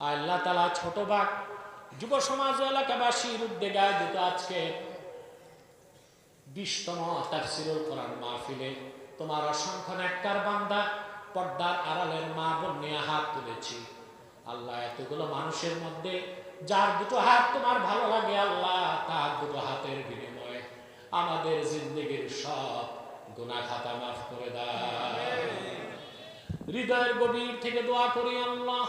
আল্লাহ তালা ছোট বাঘ যুব সমাজ এলাকাবাসীর উদ্যোগে আয়োজিত আজকে বিশতম তাফসিরুল কোরআন মাহফিলে। তোমার অসংখ্য নেককার বান্দা পর্দার আড়ালের মা বোন নিয়ে হাত তুলেছি। আল্লাহ এতগুলো মানুষের মধ্যে যার দুটো হাত তোমার ভালো লাগে আল্লাহ তার দুটো হাতের বিনিময়ে আমাদের জিন্দগির সব গুনাহ খাতা মাফ করে দেয় হৃদয়ের গভীর থেকে দোয়া করি আল্লাহ।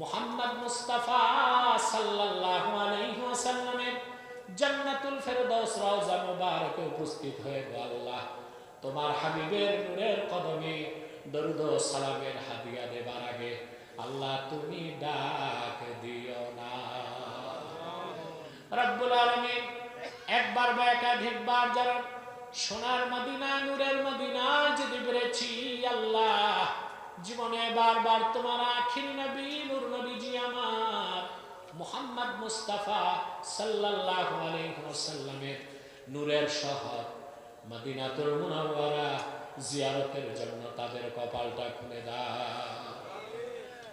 মোহাম্মদ মুস্তাফা সাল্লাল্লাহু আলাইহি ওয়াসাল্লামের জান্নাতুল ফেরদাউস রওজা মুবারকে উপস্থিত হয়ে গো আল্লাহ, তোমার হাবিবের নূরের কদমে দরুদ ও সালামের হাদিয়া দেবার আগে আল্লাহ তুমি ডাক দিও না। রব্বুল আলামিন একবার বা একাধিকবার যারা সোনার মদিনা নূরের মদিনা যদি পেরেছি আল্লাহ জীবনে বারবার তোমার আখির নবী, নূর নবীজি আমার, মোহাম্মদ মুস্তাফা সাল্লাল্লাহু আলাইহি ওয়াসাল্লামের নূরের শহর, মদিনাতুল মুনাওয়ারা জিয়ারতের জন্য তাদের কপালটা খুলে দাও।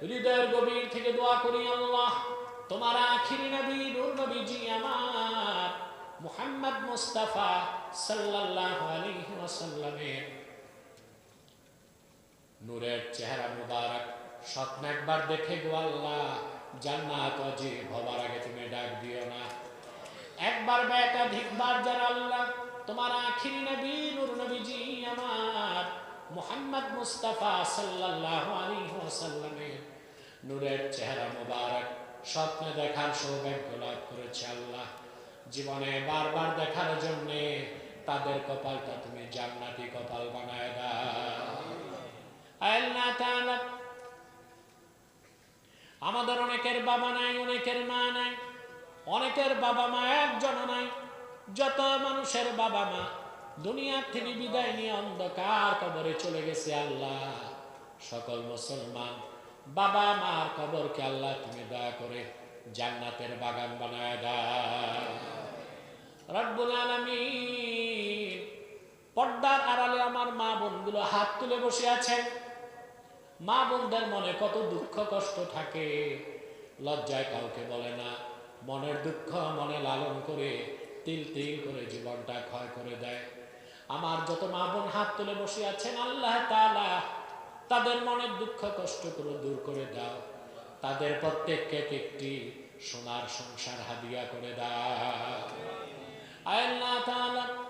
হৃদয়ের গভীর থেকে দোয়া করি আল্লাহ, তোমার আখিরি নবী, নূর নবীজি আমার, মুহাম্মদ মুস্তাফা সাল্লাল্লাহু আলাইহি ওয়াসাল্লামের নূরের চেহারা মুবারক, স্বপ্ন একবার দেখে গো আল্লাহ, জান্নাত অজীব হবার আগে তুমি ডাক দিও না। একবার বা একাধিকবার যারা আল্লাহ, তোমার আখিরি নবী, নূর নবীজি আমার, মুহাম্মদ মুস্তাফা সাল্লাল্লাহু আলাইহি ওয়াসাল্লামের নূরের চেহারা মুবারক, স্বপ্নে দেখার সৌভাগ্য লাভ করেছে আল্লাহ। জীবনে বারবার দেখার জন্যে তাদের কপালটা তুমি জান্নাতি কপাল বানায় দাও। আমাদের অনেকের বাবা নাই, অনেকের মা নাই, অনেকের বাবা মা একজন নাই। যত মানুষের বাবা মা দুনিয়ার থেকে বিদায় নিয়ে অন্ধকার কবরে চলে গেছে আল্লাহ। সকল মুসলমান বাবা মার কবরকে আল্লাহ তুমি দয়া করে জান্নাতের বাগান বানায় দাও। রব্বুল আলামিন পর্দার আড়ালে আমার মা বোনগুলো হাত তুলে বসে আছে মা বোনদের মনে কত দুঃখ কষ্ট থাকে। লজ্জায় কাউকে বলে না। মনের দুঃখ মনে লালন করে, তিল তিল করে জীবনটা ক্ষয় করে দেয়। আমার যত মা বোন হাত তুলে বসে আছেন, আল্লাহ তাদের মনের দুঃখ কষ্ট করে দূর করে দাও। তাদের প্রত্যেককে একটি সোনার সংসার হাদিয়া করে দাও। আল্লাহ তাআলা।